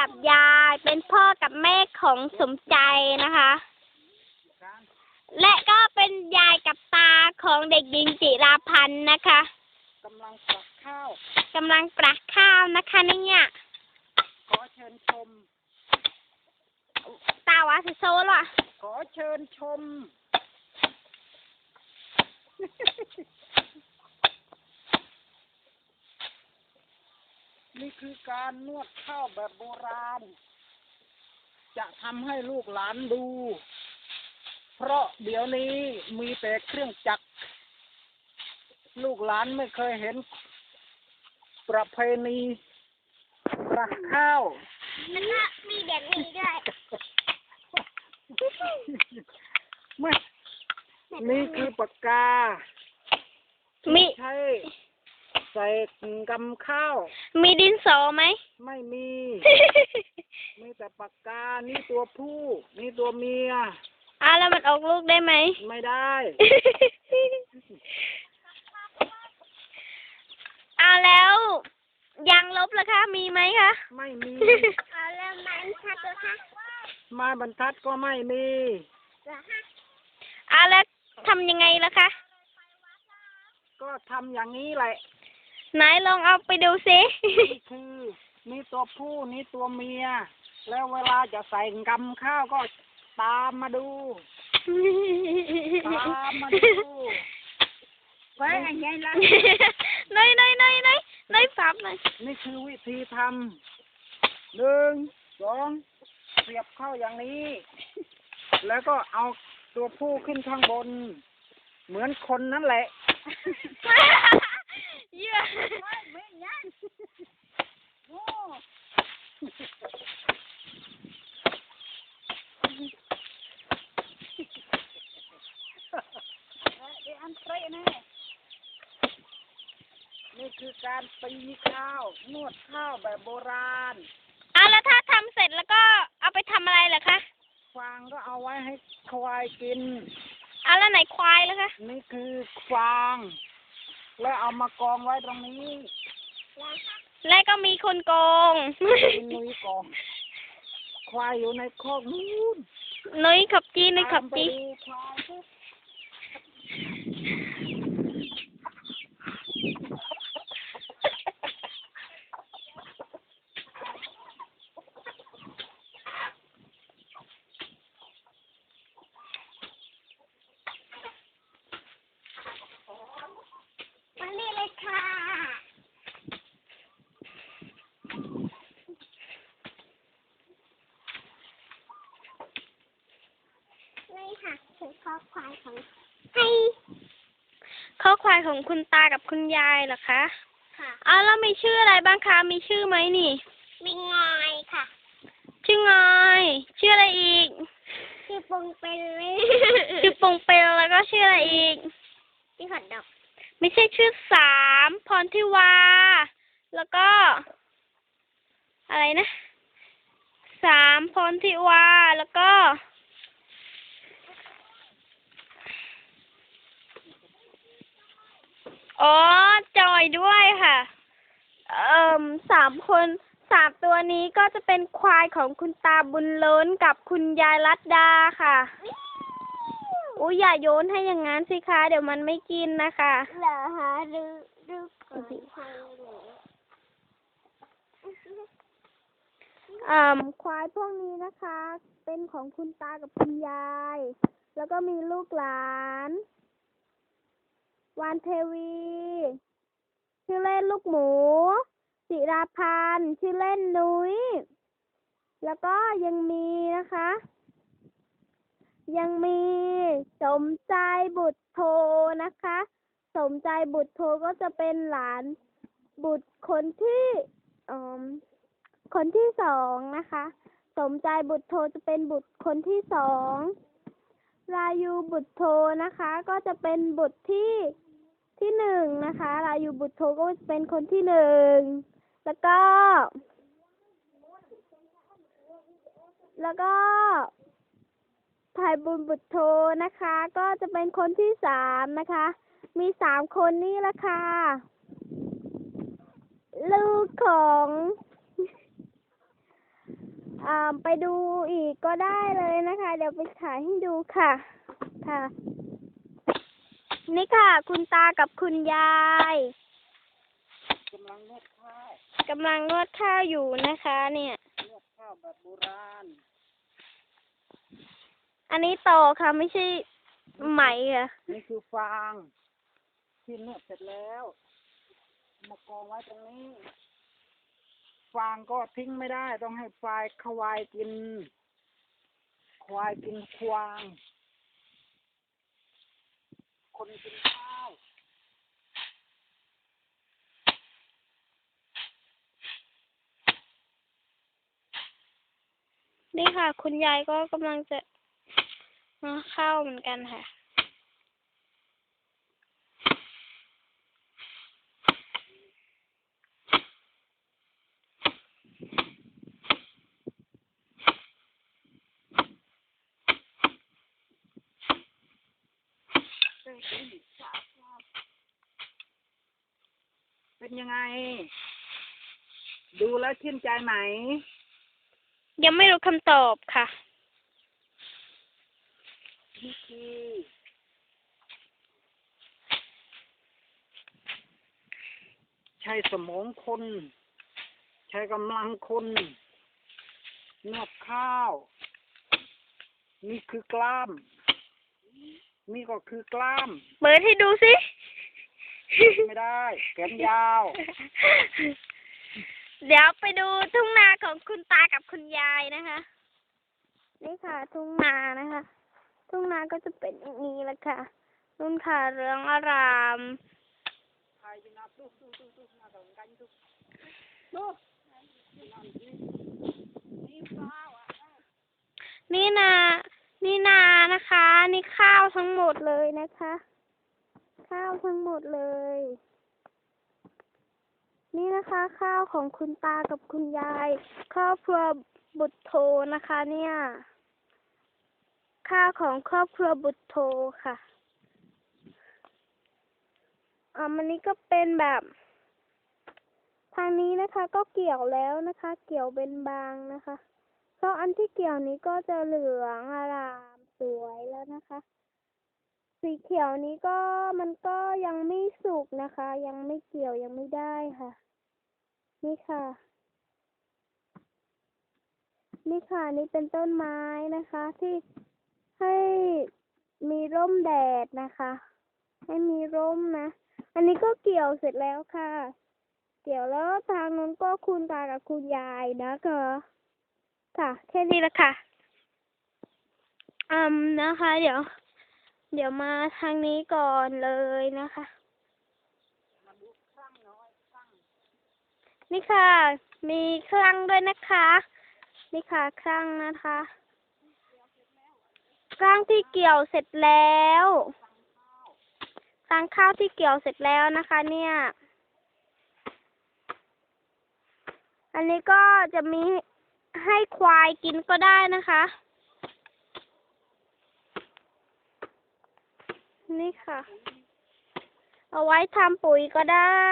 กับยาย เป็นพ่อกับแม่ของสมใจนะคะ และก็เป็นยายกับตาของเด็กหญิงจิราพันธ์นะคะกำลังปักข้าวกำลังปรักข้าวนะคะเนี่ยขอเชิญชม ตาวาสิโซล่ะขอเชิญชม นี่คือการนวดข้าวแบบโบราณ จะทำให้ลูกหลานดู เพราะเดี๋ยวนี้มีแต่เครื่องจักร ลูกหลานไม่เคยเห็น ประเพณีรักข้าวแล้วก็มีแบบนี้ด้วยไม่นี่คือปากกา มีใช้ ใส่กำข้าว มีดินสอไหม ไม่มี มีแต่ปากกา นี่ตัวผู้ นี่ตัวเมีย อะแล้วมันออกลูกได้ไหม ไม่ได้เอาแล้วยางลบล่ะคะ มีไหมคะ ไม่มีเอาแล้วมันชัดล่ะคะไม้บรรทัดก็ไม่มีเอาแล้วทำยังไงล่ะคะ ก็ทำอย่างนี้แหละ ไหนลองเอาไปดูสินี่คือนี่ตัวผู้นี่ตัวเมีย แล้วเวลาจะใส่กำข้าวก็ตามมาดูตามมาดูไว้อย่างไงล่ะหน้อยน้อยน้อยน้อยน้อยฟับหน่อยนี่คือวิธีทำหนึ่งสองเสียบเข้าอย่างนี้ แล้วก็เอาตัวผู้ขึ้นข้างบน เหมือนคนนั่นแหละ เยื่อนี่คือการตีข้าวนวดข้าวแบบโบราณ เอาแล้วถ้าทำเสร็จแล้วก็เอาไปทำอะไรล่ะคะ ฟางก็เอาไว้ให้ควายกิน เอาแล้วไหนควายล่ะคะ นี่คือฟาง แล้วเอามากองไว้ตรงนี้แล้วก็มีคนโกง เป็นนุ้ยกอง ควายอยู่ในคอกนู้นนุ้ยขับจีนุ้ยขับตามไปจีดูควายสิ มานี่เลยค่ะนี่ค่ะคือข้อควาย ของให้ข้อควายของคุณตากับคุณยายเหรอคะค่ะอ้าวแล้วมีชื่ออะไรบ้างคะ มีชื่อไหมนี่ มีงอยค่ะ ชื่องอยชื่ออะไรอีก ชื่อปงเป็นชื่อปงเป็นแล้วก็ชื่ออะไรอีก ชื่อหอดดอก ไม่ใช่ชื่อสามพรทิวา แล้วก็ อะไรนะ สามพรทิวาแล้วก็ อ๋อ จอยด้วยค่ะ เอ่มสามคนสามตัวนี้ก็จะเป็นควายของคุณตาบุญล้นกับคุณยายรัตดาค่ะ อุ้ยอย่าโยนให้อย่างนั้นสิคะ เดี๋ยวมันไม่กินนะคะ เหรอฮะดูดูก่อนให้หนูอ่าควายพวกนี้นะคะ เป็นของคุณตากับคุณยาย แล้วก็มีลูกหลาน วานเทวี ชื่อเล่นลูกหมูจิราพันธ์ชื่อเล่นนุ้ย แล้วก็ยังมีนะคะ ยังมีสมใจบุตรโทนะคะ สมใจบุตรโทก็จะเป็นหลานบุตรคนที่อืมคนที่สองนะคะ สมใจบุตรโทจะเป็นบุตรคนที่สองรายูบุตรโทนะคะ ก็จะเป็นบุตรที่ ที่หนึ่งนะคะรายูบุตรโทก็จะเป็นคนที่หนึ่ง แล้วก็ แล้วก็ไผ่บุญบุตรโทนะคะ ก็จะเป็นคนที่สามนะคะ มีสามคนนี่แหละค่ะ ลูกของอ่าไปดูอีกก็ได้เลยนะคะ เดี๋ยวไปถ่ายให้ดูค่ะ ค่ะ นี่ค่ะ คุณตากับคุณยายกำลังนวดข้าวกำลังนวดข้าวอยู่นะคะ เนี่ยนวดข้าวแบบโบราณ อันนี้โตค่ะไม่ใช่ไหมค่ะ นี่คือฟางที่นวดเสร็จแล้วมากองไว้ตรงนี้ ฟางก็ทิ้งไม่ได้ ต้องให้ควายควายกิน ควายกินควาง คนกินข้าว นี่ค่ะ คุณยายก็กำลังจะมาเข้าวเหมือนกันค่ะ เป็นยังไง ดูแล้วชื่นใจไหม ยังไม่รู้คำตอบค่ะ นี่คือใช้สมองคน ใช้กำลังคนนวดข้าว นี่คือกล้าม นี่ก็คือกล้าม เปิดให้ดูสิไม่ได้แขนยาว เดี๋ยวไปดูทุ่งนาของคุณตากับคุณยายนะคะ นี่ค่ะ ทุ่งนานะคะ ทุ่งนาก็จะเป็นอย่างนี้แหละค่ะนุ่นค่ะเรืองอารามใครจะนับดูดูดูดูมาตรงกันดูดูนี่ข้าวอะ นี่นานะคะ นี่ข้าวทั้งหมดเลยนะคะ ข้าวทั้งหมดเลย นี่นะคะ ข้าวของคุณตากับคุณยาย ครอบครัวบุตรโทนะคะ เนี่ย ข้าวของครอบครัวบุตรโทค่ะอ่ามันนี้ก็เป็นแบบ ทางนี้นะคะ ก็เกี่ยวแล้วนะคะ เกี่ยวเป็นบางนะคะ เพราะอันที่เกี่ยวนี้ก็จะเหลืองอารามสวยแล้วนะคะ สีเขียวนี้ก็มันก็ยังไม่สุกนะคะ ยังไม่เกี่ยวยังไม่ได้ค่ะ นี่ค่ะ นี่ค่ะนี่เป็นต้นไม้นะคะ ที่ให้มีร่มแดดนะคะ ให้มีร่มนะ อันนี้ก็เกี่ยวเสร็จแล้วค่ะ เกี่ยวแล้วทางนู้นก็คุณตากับคุณยายนะคะ ค่ะแค่นี้ละค่ะอืมนะคะ เดี๋ยว เดี๋ยวมาทางนี้ก่อนเลยนะคะนี่ค่ะ มีเครื่องด้วยนะคะ นี่ค่ะเครื่องนะคะเครื่องที่เกี่ยวเสร็จแล้วครั้งข้าวที่เกี่ยวเสร็จแล้วนะคะ เนี่ย อันนี้ก็จะมี ให้ควายกินก็ได้นะคะ นี่ค่ะ เอาไว้ทำปุ๋ยก็ได้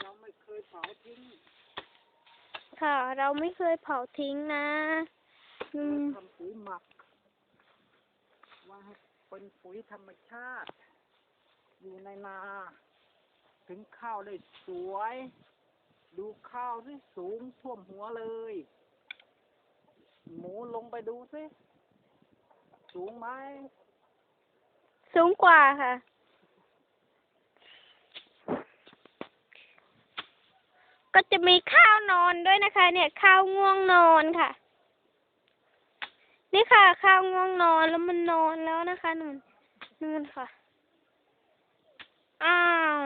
เราไม่เคยเผาทิ้งค่ะ เราไม่เคยเผาทิ้งนะอืมทำปุ๋ยหมัก ว่าให้เป็นปุ๋ยธรรมชาติ อยู่ในนา ถึงข้าวได้สวย ดูข้าวที่สูงท่วมหัวเลย หมูลงไปดูสิ สูงไหม สูงกว่าค่ะ ก็จะมีข้าวนอนด้วยนะคะ เนี่ย ข้าวง่วงนอนค่ะ นี่ค่ะ ข้าวง่วงนอนแล้วมันนอนแล้วนะคะนู่นนู่นค่ะ อ้าว